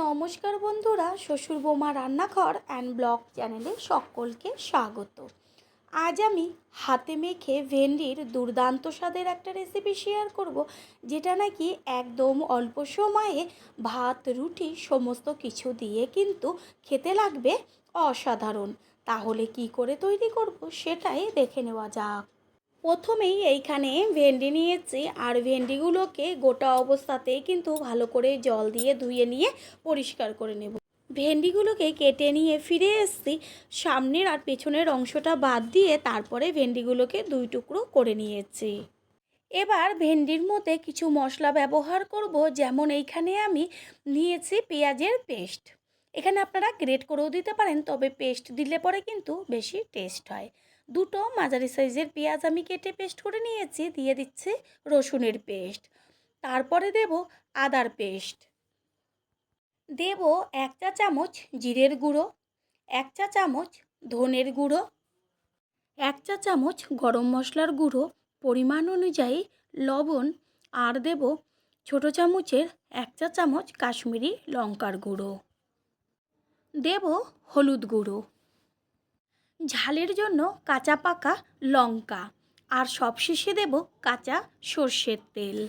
নমস্কার বন্ধুরা, শ্বশুর বোমা রান্নাঘর অ্যান্ড ব্লগ চ্যানেলে সকলকে স্বাগত। আজ আমি হাতে মেখে ভেন্ডির দুর্দান্ত স্বাদের একটা রেসিপি শেয়ার করব, যেটা নাকি একদম অল্প সময়ে ভাত, রুটি, সমস্ত কিছু দিয়ে কিন্তু খেতে লাগবে অসাধারণ। তাহলে কি করে তৈরি করব সেটাই দেখে নেওয়া যাক। প্রথমেই এইখানে ভেন্ডি নিয়েছি আর ভেন্ডিগুলোকে গোটা অবস্থাতেই কিন্তু ভালো করে জল দিয়ে ধুয়ে নিয়ে পরিষ্কার করে নেব। ভেন্ডিগুলোকে কেটে নিয়ে ফিরে এসেছি। সামনের আর পেছনের অংশটা বাদ দিয়ে তারপরে ভেন্ডিগুলোকে দুই টুকরো করে নিয়েছি। এবার ভেন্ডির মধ্যে কিছু মশলা ব্যবহার করব, যেমন এইখানে আমি নিয়েছি পেঁয়াজের পেস্ট। এখানে আপনারা গ্রেট করেও দিতে পারেন, তবে পেস্ট দিলে পরে কিন্তু বেশি টেস্ট হয়। দুটো মাঝারি সাইজের পেঁয়াজ আমি কেটে পেস্ট করে নিয়েছি, দিয়ে দিচ্ছি রসুনের পেস্ট। তারপরে দেব আদার পেস্ট। দেব এক চা চামচ জিরের গুঁড়ো, এক চা চামচ ধনের গুঁড়ো, এক চা চামচ গরম মশলার গুঁড়ো, পরিমাণ অনুযায়ী লবণ, আর দেব ছোটো চামচের এক চা চামচ কাশ্মীরি লঙ্কার গুঁড়ো। দেব হলুদ গুঁড়ো। ঝালের জন্য কাঁচা পাকা লঙ্কা। আর সবশেষে দেব কাঁচা সর্ষের তেল।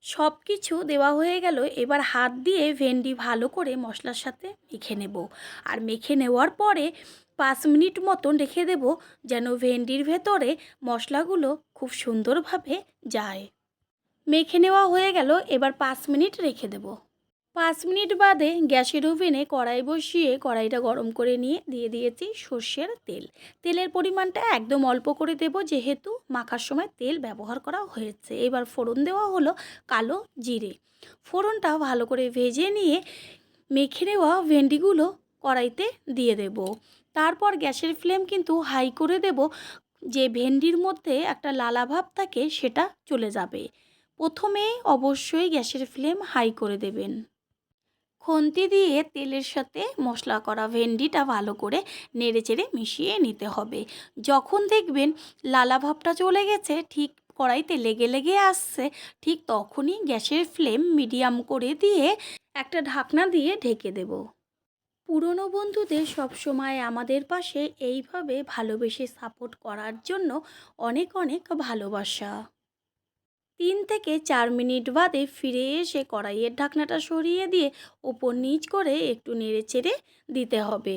সব কিছু দেওয়া হয়ে গেল, এবার হাত দিয়ে ভেন্ডি ভালো করে মশলার সাথে মেখে নেব। আর মেখে নেওয়ার পরে পাঁচ মিনিট মতন রেখে দেব, যেন ভেন্ডির ভেতরে মশলাগুলো খুব সুন্দরভাবে যায়। মেখে নেওয়া হয়ে গেল, এবার পাঁচ মিনিট রেখে দেবো। পাঁচ মিনিট বাদে গ্যাসের ওভেনে কড়াই বসিয়ে কড়াইটা গরম করে নিয়ে দিয়ে দিয়েছি সর্ষের তেল। তেলের পরিমাণটা একদম অল্প করে দেব যেহেতু মাখার সময় তেল ব্যবহার করা হয়েছে। এবার ফোড়ন দেওয়া হলো কালো জিরে। ফোড়নটা ভালো করে ভেজে নিয়ে মেখে নেওয়া ভেন্ডিগুলো কড়াইতে দিয়ে দেব। তারপর গ্যাসের ফ্লেম কিন্তু হাই করে দেব, যে ভেন্ডির মধ্যে একটা লালা ভাব থাকে সেটা চলে যাবে। প্রথমে অবশ্যই গ্যাসের ফ্লেম হাই করে দেবেন। খুন্তি দিয়ে তেলের সাথে মশলা করা ভেন্ডিটা ভালো করে নেড়ে চেড়ে মিশিয়ে নিতে হবে। যখন দেখবেন লালা ভাবটা চলে গেছে, ঠিক কড়াইতে লেগে লেগে আসছে, ঠিক তখনই গ্যাসের ফ্লেম মিডিয়াম করে দিয়ে একটা ঢাকনা দিয়ে ঢেকে দেব। পুরনো বন্ধুদের সবসময় আমাদের পাশে এইভাবে ভালোবেসে সাপোর্ট করার জন্য অনেক অনেক ভালোবাসা। তিন থেকে চার মিনিট বাদে ফিরে এসে কড়াইয়ের ঢাকনাটা সরিয়ে দিয়ে ওপর নিচ করে একটু নেড়ে চেড়ে দিতে হবে।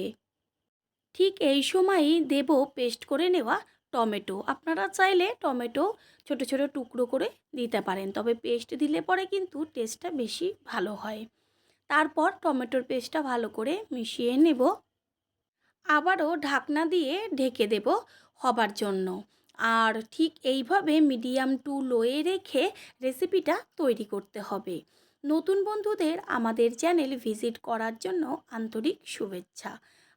ঠিক এই সময়ই দেব পেস্ট করে নেওয়া টমেটো। আপনারা চাইলে টমেটো ছোট ছোট টুকরো করে দিতে পারেন, তবে পেস্ট দিলে পরে কিন্তু টেস্টটা বেশি ভালো হয়। তারপর টমেটোর পেস্টটা ভালো করে মিশিয়ে নেব। আবারও ঢাকনা দিয়ে ঢেকে দেব হবার জন্য। আর ঠিক এইভাবে মিডিয়াম টু লোয়ে রেখে রেসিপিটা তৈরি করতে হবে। নতুন বন্ধুদের আমাদের চ্যানেল ভিজিট করার জন্য আন্তরিক শুভেচ্ছা।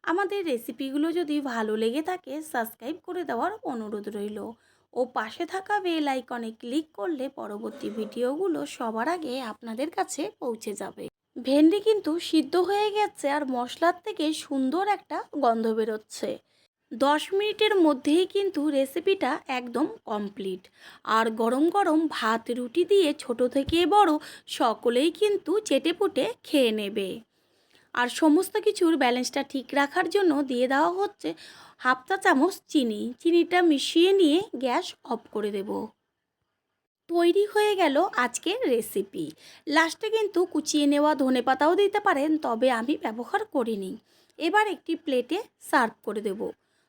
আমাদের রেসিপিগুলো যদি ভালো লেগে থাকে, সাবস্ক্রাইব করে দেওয়ার অনুরোধ রইল। ও পাশে থাকা বেল আইকনে ক্লিক করলে পরবর্তী ভিডিওগুলো সবার আগে আপনাদের কাছে পৌঁছে যাবে। ভেন্ডি কিন্তু সিদ্ধ হয়ে গেছে আর মশলার থেকে সুন্দর একটা গন্ধ বেরোচ্ছে। দশ মিনিটের মধ্যেই কিন্তু রেসিপিটা একদম কমপ্লিট। আর গরম গরম ভাত, রুটি দিয়ে ছোট থেকে বড়, সকলেই কিন্তু চেটেপুটে খেয়ে নেবে। আর সমস্ত কিছুর ব্যালেন্সটা ঠিক রাখার জন্য দিয়ে দেওয়া হচ্ছে হাফ চা চামচ চিনি। চিনিটা মিশিয়ে নিয়ে গ্যাস অফ করে দেব। তৈরি হয়ে গেল আজকের রেসিপি। লাস্টে কিন্তু কুচিয়ে নেওয়া ধনে পাতাও দিতে পারেন, তবে আমি ব্যবহার করিনি। এবার একটি প্লেটে সার্ভ করে দেবো।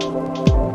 Música